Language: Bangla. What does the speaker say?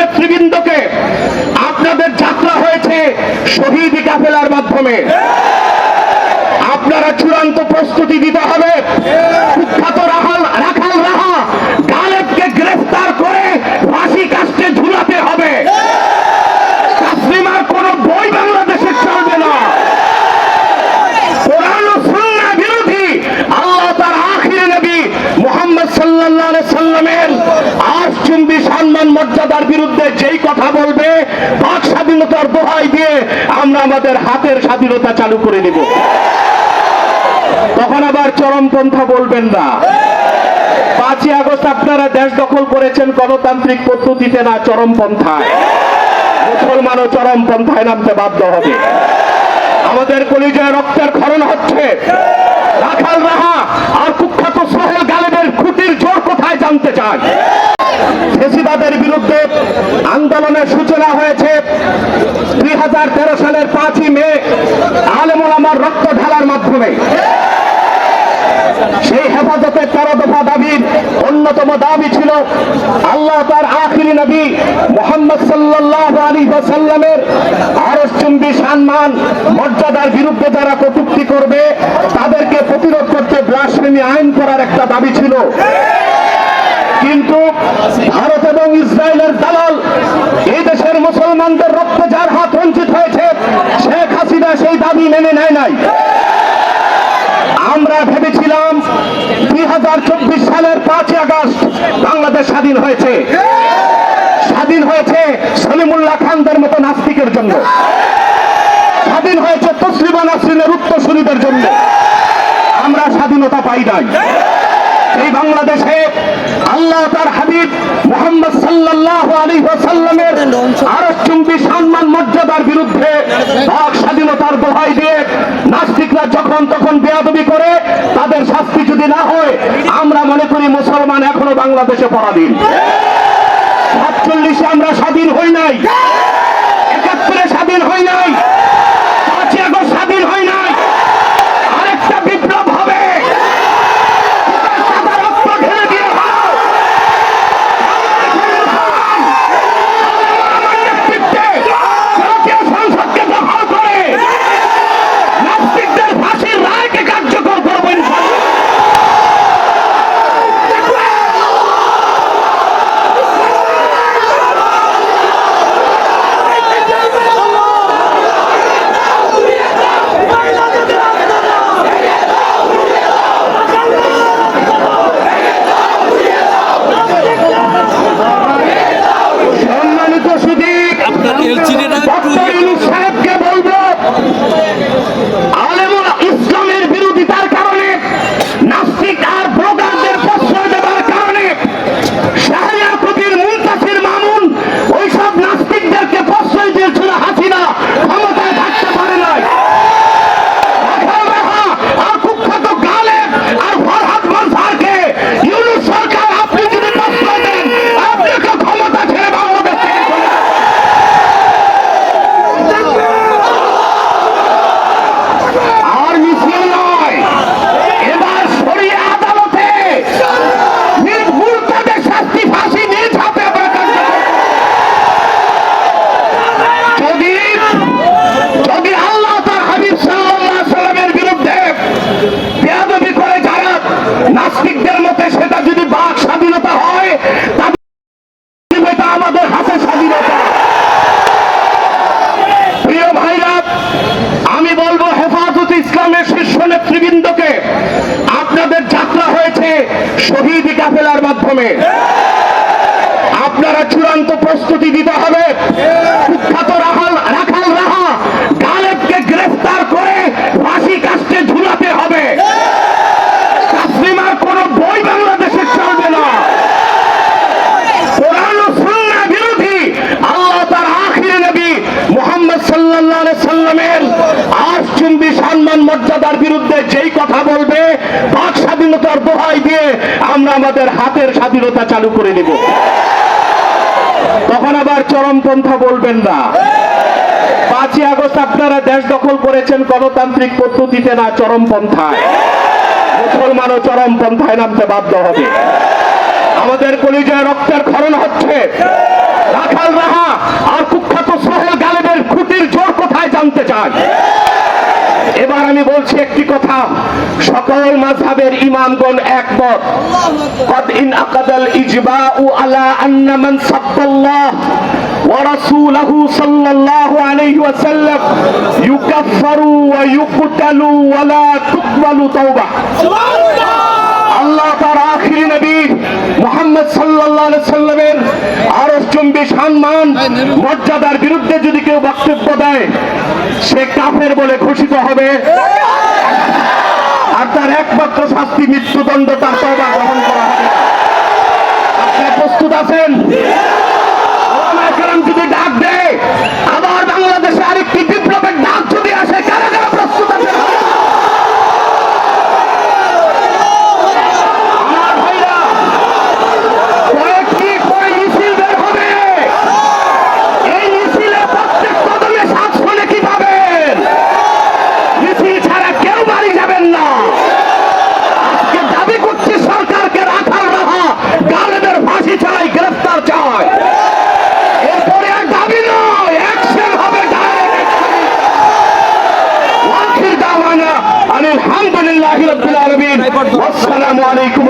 নেতৃবৃন্দকে আপনাদের যাত্রা হয়েছে শহীদ কাফেলার মাধ্যমে। আপনারা চূড়ান্ত প্রস্তুতি দিতে হবে। কুখ্যাত রাহাল রাখাল রাহা গালেবকে গ্রেফতার করে ফাঁসি কাস্টে ঝুলাতে হবে। তাসলিমার কোনো বই বাংলাদেশে চলবে না। বিরোধী আল্লাহ তার আখির নবী মুহাম্মদ সাল্লাল্লাহু সাল্লামের সম্মান মর্যাদার বিরুদ্ধে যেই কথা বলবে, বাক স্বাধীনতার দোহাই দিয়ে আমরা আমাদের হাতের স্বাধীনতা চালু করে দেব তখন আবার চরমপন্থা বলবেন না। পাঁচই আগস্ট আপনারা দেশ দখল করেছেন, গণতান্ত্রিক পদ্ধতিতে না চরমপন্থায়। মুসলমানও চরমপন্থায় নামতে বাধ্য হবে। আমাদের কলিজায় রক্তের ক্ষরণ হচ্ছে। রাখাল রাহা আর কুখ্যাত সোহেল গালেবের খুঁটির জোর কোথায় জানতে চায় ফেসিবাদের বিরুদ্ধে আন্দোলনের সূচনা হয়েছে। দুই হাজার তেরো সালের পাঁচই মে আলেমুল আমার রক্ত ঢালার মাধ্যমে। সেই হেফাজতের তেরো দফা দাবির অন্যতম দাবি ছিল আল্লাহ তার আখিরি নবী মোহাম্মদ সাল্লাহ আলী সাল্লামের আরসচুম্বী সম্মান, মর্যাদার বিরুদ্ধে যারা কটুক্তি করবে, তাদেরকে প্রতিরোধ করতে ব্লাসফেমি আইন করার একটা দাবি ছিল। কিন্তু ভারত এবং ইসরায়েলের দালাল এই দেশের মুসলমানদের রক্তে যার হাত বঞ্চিত হয়েছে, শেখ হাসিনা সেই দাবি মেনে নেয় নাই। আমরা ভেবেছিলাম দুই হাজার চব্বিশ সালের পাঁচই আগস্ট বাংলাদেশ স্বাধীন হয়েছে। স্বাধীন হয়েছে সলিমুল্লাহ খানদের মতো নাস্তিকের জন্য। স্বাধীন হয়েছে তসলিমা নাসরিনের উত্তরসূরিদের জন্য। আমরা স্বাধীনতা পাই নাই। এই বাংলাদেশে আল্লাহ তার হাবিব মোহাম্মদ সাল্লাল্লাহু আলাইহি ওয়াসাল্লামের আরচুম্বী সম্মান মর্যাদার বিরুদ্ধে বাক স্বাধীনতার দোহাই দিয়ে নাস্তিকরা যখন তখন বেয়াদবি করে, তাদের শাস্তি যদি না হয়, আমরা মনে করি মুসলমান এখনও বাংলাদেশে পরাধীন। সাতচল্লিশে আমরা স্বাধীন হই নাই। একাত্তরে স্বাধীন হই নাই। বলব, হেফাজত ইসলামের শীর্ষ নেতৃবৃন্দকে, আপনাদের যাত্রা হয়েছে শহীদ কাফেলার মাধ্যমে। আপনারা চূড়ান্ত প্রস্তুতি দিতে হবে। কুখ্যাত রাহাল রাখাল রাহা গালেবকে গ্রেফতার করে ফাঁসি কাস্টে ঝুলাতে হবে তাসলিমার কোনো বই বাংলাদেশে চলবে না কোরআন ও সুন্নাহ বিরোধী আল্লাহ তার আখির নবী সাল্লামের আশচুম্বী সম্মান মর্যাদার বিরুদ্ধে যেই কথা বলবে বাক স্বাধীনতার দোহাই দিয়ে আমরা আমাদের হাতের স্বাধীনতা চালু করে তখন আবার চরমপন্থা বলবেন না। পাঁচই আগস্ট আপনারা দেশ দখল করেছেন, গণতান্ত্রিক পদ্ধতিতে না চরমপন্থায় মুসলমানও চরমপন্থায় নামতে বাধ্য হবে। আমাদের কলিজায় রক্তের ক্ষরণ হচ্ছে। রাখাল বলতে চাই এবার আমি বলছি একটি কথা। সকল মাঝহের ইমামগণ একমত। কদ ইন আকাদাল আলা আন্না মান সাব্বাল্লাহ ওয়া সাল্লাল্লাহু আলাইহি ইউকাফফারু ওয়া ইউকতালু ওয়া লা তুকবালু তাওবা। আল্লাহ তার আখিরি নবী সাল্লাল্লাহু আলাইহি সাল্লামের আরশ সম্মান, মর্যাদার বিরুদ্ধে যদি কেউ বক্তব্য দেয় সে কাফের বলে ঘোষিত হবে। আর তার একমাত্র শাস্তি মৃত্যুদণ্ড, তার তবা গ্রহণ করা হবে। আপনার প্রস্তুত আছেন ওলামায়ে কেরাম যদি ডাক দেয় আবার বাংলাদেশে আরেকটি বিপ্লবের ডাক যদি আসে কারা কারা প্রস্তুত আছেন আমার ভাইরা কয়েকটি করে মিছিল বের হবে এই মিছিলে প্রত্যেক কদমে সাতশো নাকি পাবেন মিছিল ছাড়া কেউ বাড়ি যাবেন না আজকে দাবি করছি সরকারকে রাখার রাহা গালেদের ফাঁসি চাই গ্রেফতার চাই এরপরে আর দাবি নয় অ্যাকশন হবে ডাইরেক্ট ওয়াখির দাওয়ানা আলহামদুলিল্লাহি রাব্বিল আলামিন। আসসালামু আলাইকুম।